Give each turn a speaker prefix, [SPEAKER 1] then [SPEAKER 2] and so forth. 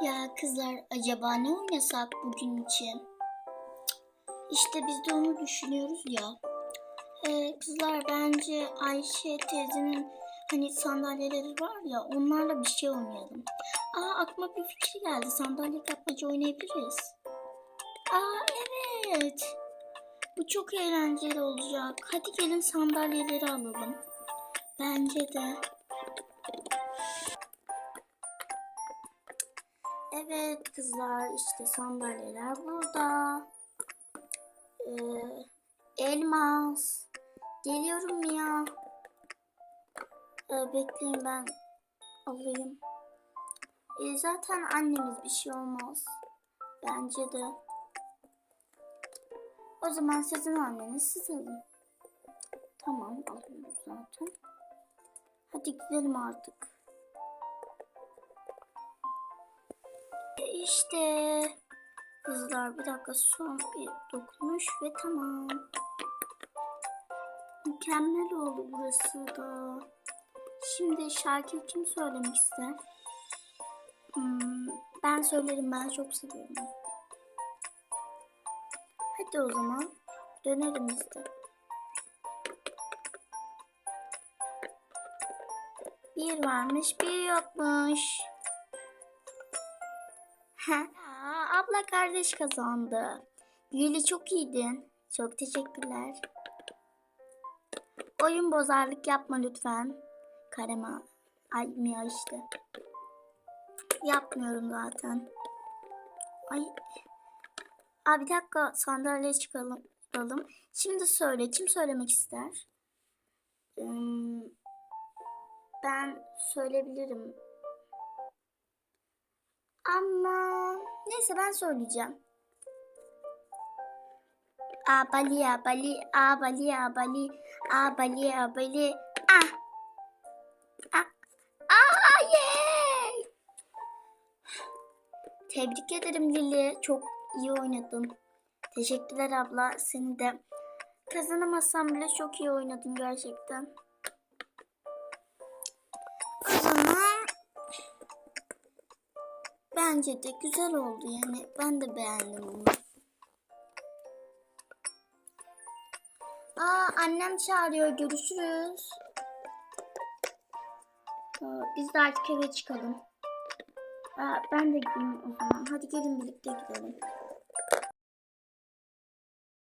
[SPEAKER 1] Ya kızlar acaba ne oynasak bugün için? İşte biz de onu düşünüyoruz ya. Ee, kızlar bence Ayşe teyzenin hani sandalyeleri var ya onlarla bir şey oynayalım. Aa aklıma bir fikir geldi. Sandalye kapmaca oynayabiliriz. Aa evet. Bu çok eğlenceli olacak. Hadi gelin sandalyeleri alalım. Bence de. Evet kızlar işte sandalyeler burada. Ee, elmas. Geliyorum ya. Ee, bekleyin ben alayım. Ee, zaten annemiz bir şey olmaz. Bence de. O zaman sizin anneniz siz alın. Tamam alıyoruz zaten. Hadi gidelim artık. İşte kızlar bir dakika son bir dokunuş ve tamam. Mükemmel oldu burası da. Şimdi şarkıyı kim söylemek ister? Hmm, ben söylerim ben çok seviyorum. Hadi o zaman dönelim biz de. Bir varmış bir yokmuş. Abla kardeş kazandı. Lili çok iyiydin. Çok teşekkürler. Oyun bozarlık yapma lütfen. Karema. Ay Mia işte. Yapmıyorum zaten. Ay. Aa, bir dakika sandalyeye çıkalım. çıkalım. Şimdi söyle. Kim söylemek ister? Ben söyleyebilirim. Ama neyse ben söyleyeceğim. Abali abali abali abali abali abali ah ah ah yeah! Tebrik ederim Lili. Çok iyi oynadın. Teşekkürler abla. Seni de kazanamazsam bile çok iyi oynadın gerçekten. Bence de güzel oldu yani. Ben de beğendim bunu. Aa annem çağırıyor. Görüşürüz. Aa, biz de artık eve çıkalım. Aa, ben de gideyim o zaman. Hadi gelin birlikte gidelim.